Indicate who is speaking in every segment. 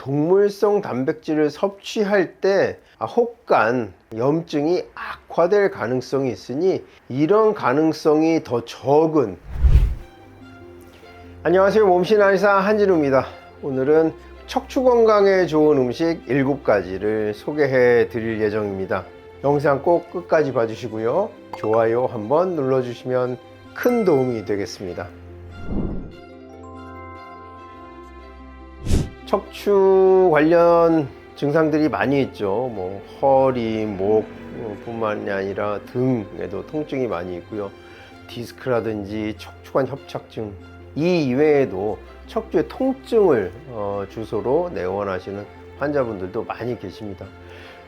Speaker 1: 동물성 단백질을 섭취할 때 아, 혹간 염증이 악화될 가능성이 있으니 이런 가능성이 더 적은. 안녕하세요. 몸신 한의사 한진우입니다. 오늘은 척추 건강에 좋은 음식 7가지를 소개해 드릴 예정입니다. 영상 꼭 끝까지 봐주시고요. 좋아요 한번 눌러주시면 큰 도움이 되겠습니다 척추 관련 증상들이 많이 있죠. 뭐 허리, 목 뿐만이 아니라 등에도 통증이 많이 있고요. 디스크라든지 척추관 협착증 이 이외에도 척추의 통증을 어, 주소로 내원하시는 환자분들도 많이 계십니다.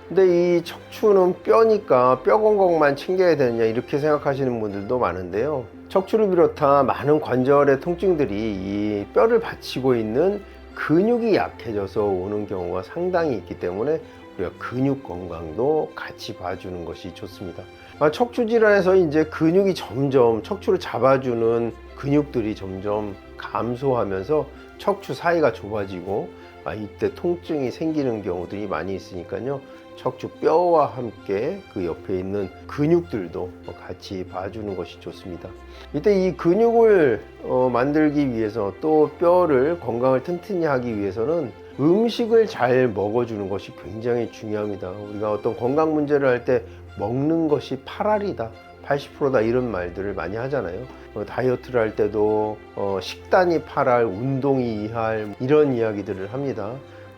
Speaker 1: 근데 이 척추는 뼈니까 뼈 건강만 챙겨야 되느냐 이렇게 생각하시는 분들도 많은데요. 척추를 비롯한 많은 관절의 통증들이 이 뼈를 받치고 있는 근육이 약해져서 오는 경우가 상당히 있기 때문에 우리가 근육 건강도 같이 봐주는 것이 좋습니다. 아, 척추 질환에서 이제 근육이 점점 척추를 잡아주는 근육들이 점점 감소하면서 척추 사이가 좁아지고 아, 이때 통증이 생기는 경우들이 많이 있으니까요. 척추 뼈와 함께 그 옆에 있는 근육들도 같이 봐주는 것이 좋습니다. 이때 이 근육을 어, 만들기 위해서 또 뼈를 건강을 튼튼히 하기 위해서는 음식을 잘 먹어주는 것이 굉장히 중요합니다. 우리가 어떤 건강 문제를 할 때 먹는 것이 8알이다. 80%다 이런 말들을 많이 하잖아요. 어, 다이어트를 할 때도 어, 식단이 8알, 운동이 2할 이런 이야기들을 합니다.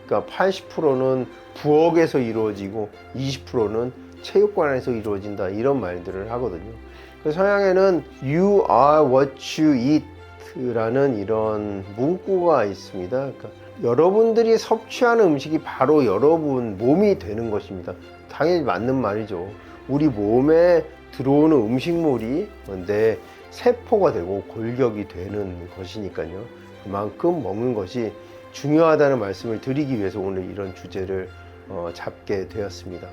Speaker 1: 그러니까 80%는 부엌에서 이루어지고 20%는 체육관에서 이루어진다 이런 말들을 하거든요. 서양에는 You are what you eat라는 이런 문구가 있습니다. 그러니까 여러분들이 섭취하는 음식이 바로 여러분 몸이 되는 것입니다. 당연히 맞는 말이죠. 우리 몸에 들어오는 음식물이 내 세포가 되고 골격이 되는 것이니까요. 그만큼 먹는 것이 중요하다는 말씀을 드리기 위해서 오늘 이런 주제를 어, 잡게 되었습니다.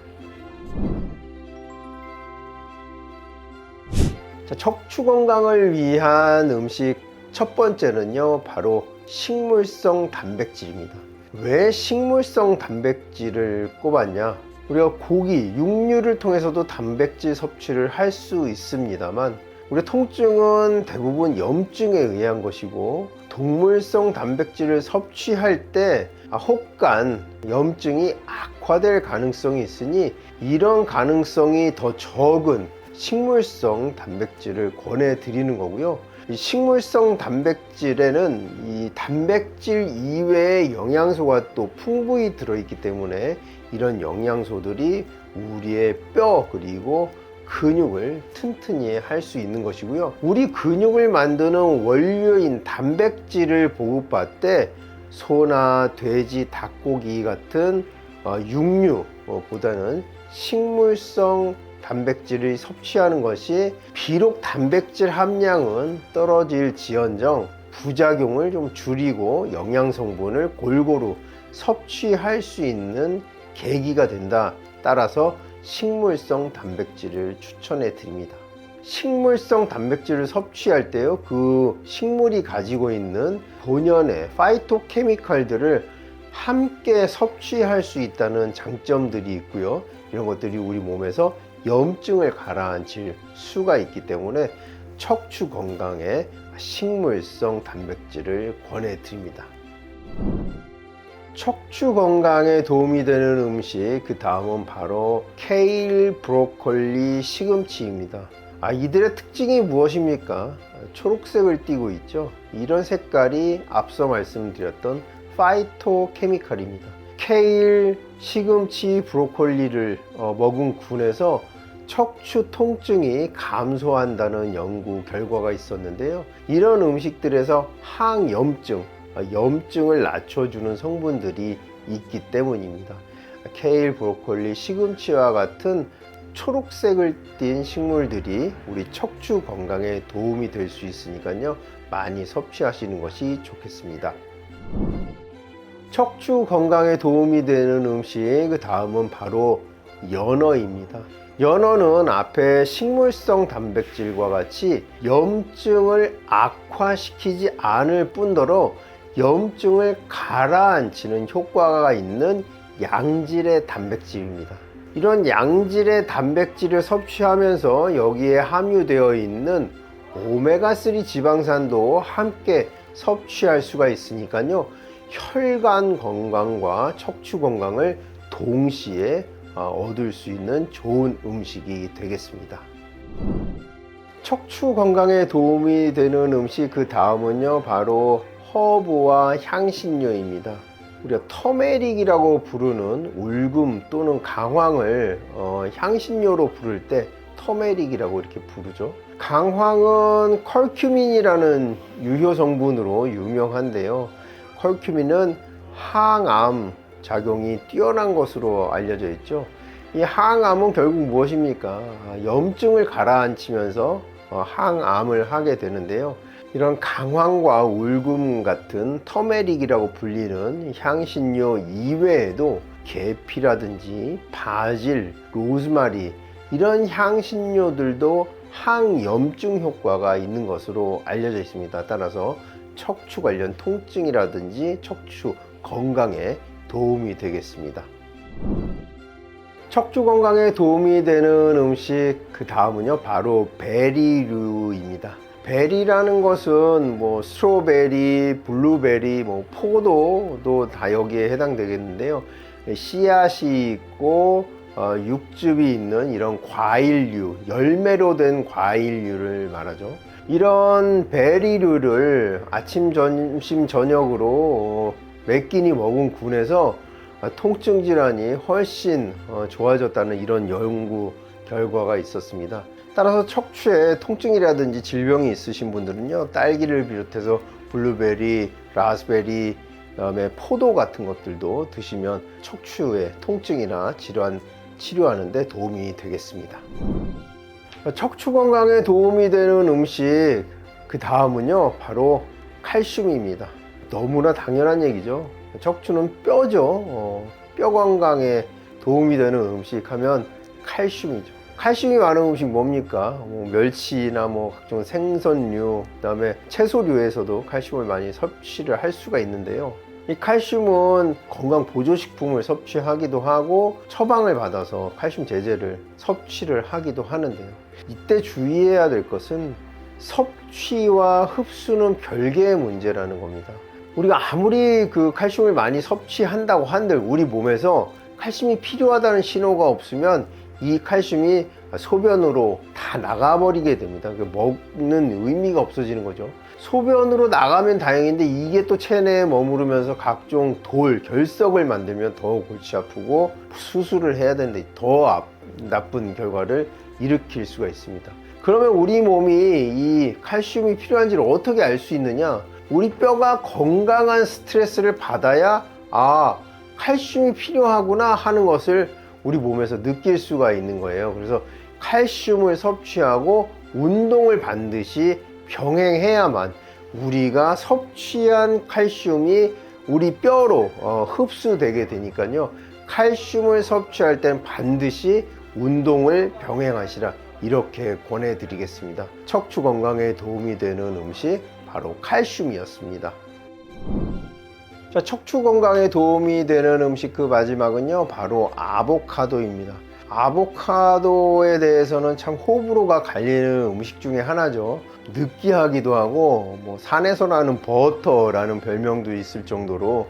Speaker 1: 자, 척추 건강을 위한 음식 첫 번째는요, 바로 식물성 단백질입니다. 왜 식물성 단백질을 꼽았냐? 우리가 고기, 육류를 통해서도 단백질 섭취를 할 수 있습니다만, 우리 통증은 대부분 염증에 의한 것이고, 동물성 단백질을 섭취할 때 아, 혹간 염증이 악화될 가능성이 있으니 이런 가능성이 더 적은 식물성 단백질을 권해 드리는 거고요. 이 식물성 단백질에는 이 단백질 이외의 영양소가 또 풍부히 들어있기 때문에 이런 영양소들이 우리의 뼈 그리고 근육을 튼튼히 할 수 있는 것이고요. 우리 근육을 만드는 원료인 단백질을 보급받을 때 소나 돼지, 닭고기 같은 어, 육류보다는 식물성 단백질을 섭취하는 것이 비록 단백질 함량은 떨어질 지언정 부작용을 좀 줄이고 영양 성분을 골고루 섭취할 수 있는 계기가 된다. 따라서 식물성 단백질을 추천해 드립니다. 식물성 단백질을 섭취할 때요, 그 식물이 가지고 있는 본연의 파이토케미칼들을 함께 섭취할 수 있다는 장점들이 있고요. 이런 것들이 우리 몸에서 염증을 가라앉힐 수가 있기 때문에 척추 건강에 식물성 단백질을 권해 드립니다. 척추 건강에 도움이 되는 음식 그 다음은 바로 케일, 브로콜리, 시금치입니다. 아 이들의 특징이 무엇입니까? 초록색을 띠고 있죠. 이런 색깔이 앞서 말씀드렸던 파이토케미칼입니다. 케일, 시금치, 브로콜리를 어, 먹은 군에서 척추 통증이 감소한다는 연구 결과가 있었는데요. 이런 음식들에서 항염증, 아, 염증을 낮춰주는 성분들이 있기 때문입니다. 케일, 브로콜리, 시금치와 같은 초록색을 띤 식물들이 우리 척추 건강에 도움이 될 수 있으니까요. 많이 섭취하시는 것이 좋겠습니다. 척추 건강에 도움이 되는 음식, 그 다음은 바로 연어입니다. 연어는 앞에 식물성 단백질과 같이 염증을 악화시키지 않을 뿐더러 염증을 가라앉히는 효과가 있는 양질의 단백질입니다. 이런 양질의 단백질을 섭취하면서 여기에 함유되어 있는 오메가3 지방산도 함께 섭취할 수가 있으니까요. 혈관 건강과 척추 건강을 동시에 어, 얻을 수 있는 좋은 음식이 되겠습니다. 척추 건강에 도움이 되는 음식 그 다음은요 바로 허브와 향신료입니다. 우리가 터메릭이라고 부르는 울금 또는 강황을 어, 향신료로 부를 때 터메릭이라고 이렇게 부르죠. 강황은 컬큐민이라는 유효 성분으로 유명한데요. 컬큐민은 항암 작용이 뛰어난 것으로 알려져 있죠. 이 항암은 결국 무엇입니까? 아, 염증을 가라앉히면서 어, 항암을 하게 되는데요. 이런 강황과 울금 같은 터메릭이라고 불리는 향신료 이외에도 계피라든지 바질, 로즈마리 이런 향신료들도 항염증 효과가 있는 것으로 알려져 있습니다. 따라서 척추 관련 통증이라든지 척추 건강에 도움이 되겠습니다. 척추 건강에 도움이 되는 음식 그 다음은요 바로 베리류입니다. 베리라는 것은 뭐 스트로베리, 블루베리, 뭐 포도도 다 여기에 해당되겠는데요. 씨앗이 있고 어, 육즙이 있는 이런 과일류, 열매로 된 과일류를 말하죠. 이런 베리류를 아침, 점심, 저녁으로 어, 몇 끼니 먹은 군에서 아, 통증 질환이 훨씬 어, 좋아졌다는 이런 연구 결과가 있었습니다. 따라서 척추에 통증이라든지 질병이 있으신 분들은요, 딸기를 비롯해서 블루베리, 라스베리, 그다음에 포도 같은 것들도 드시면 척추의 통증이나 질환 치료하는데 도움이 되겠습니다. 척추 건강에 도움이 되는 음식 그 다음은요 바로 칼슘입니다. 너무나 당연한 얘기죠. 척추는 뼈죠. 어, 뼈 건강에 도움이 되는 음식 하면 칼슘이죠. 칼슘이 많은 음식 뭡니까? 뭐 멸치나 뭐 각종 생선류, 그다음에 채소류에서도 칼슘을 많이 섭취를 할 수가 있는데요. 이 칼슘은 건강 보조식품을 섭취하기도 하고 처방을 받아서 칼슘 제제를 섭취를 하기도 하는데요. 이때 주의해야 될 것은 섭취와 흡수는 별개의 문제라는 겁니다. 우리가 아무리 그 칼슘을 많이 섭취한다고 한들 우리 몸에서 칼슘이 필요하다는 신호가 없으면 이 칼슘이 소변으로 다 나가버리게 됩니다. 그 먹는 의미가 없어지는 거죠. 소변으로 나가면 다행인데 이게 또 체내에 머무르면서 각종 돌, 결석을 만들면 더 골치 아프고 수술을 해야 되는데 더 아- 나쁜 결과를 일으킬 수가 있습니다. 그러면 우리 몸이 이 칼슘이 필요한지를 어떻게 알 수 있느냐? 우리 뼈가 건강한 스트레스를 받아야 아, 칼슘이 필요하구나 하는 것을 우리 몸에서 느낄 수가 있는 거예요. 그래서 칼슘을 섭취하고 운동을 반드시 병행해야만 우리가 섭취한 칼슘이 우리 뼈로 어, 흡수되게 되니까요. 칼슘을 섭취할 땐 반드시 운동을 병행하시라 이렇게 권해드리겠습니다. 척추 건강에 도움이 되는 음식 바로 칼슘이었습니다. 자, 척추 건강에 도움이 되는 음식 그 마지막은요, 바로 아보카도입니다. 아보카도에 대해서는 참 호불호가 갈리는 음식 중에 하나죠. 느끼하기도 하고, 뭐, 산에서 나는 버터라는 별명도 있을 정도로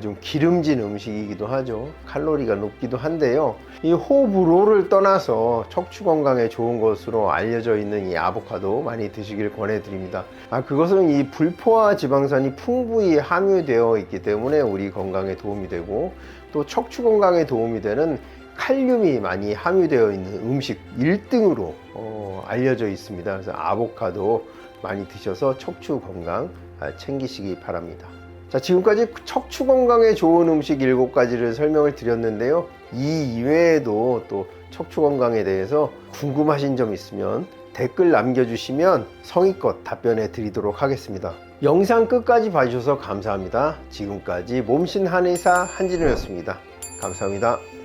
Speaker 1: 좀 기름진 음식이기도 하죠. 칼로리가 높기도 한데요. 이 호불호를 떠나서 척추 건강에 좋은 것으로 알려져 있는 이 아보카도 많이 드시길 권해드립니다. 아, 그것은 이 불포화 지방산이 풍부히 함유되어 있기 때문에 우리 건강에 도움이 되고 또 척추 건강에 도움이 되는 칼륨이 많이 함유되어 있는 음식 1등으로 어, 알려져 있습니다. 그래서 아보카도 많이 드셔서 척추 건강 아, 챙기시기 바랍니다. 자, 지금까지 척추 건강에 좋은 음식 7가지를 설명을 드렸는데요. 이 이외에도 또 척추 건강에 대해서 궁금하신 점 있으면 댓글 남겨주시면 성의껏 답변해 드리도록 하겠습니다. 영상 끝까지 봐주셔서 감사합니다. 지금까지 몸신 한의사 한진우였습니다. 감사합니다.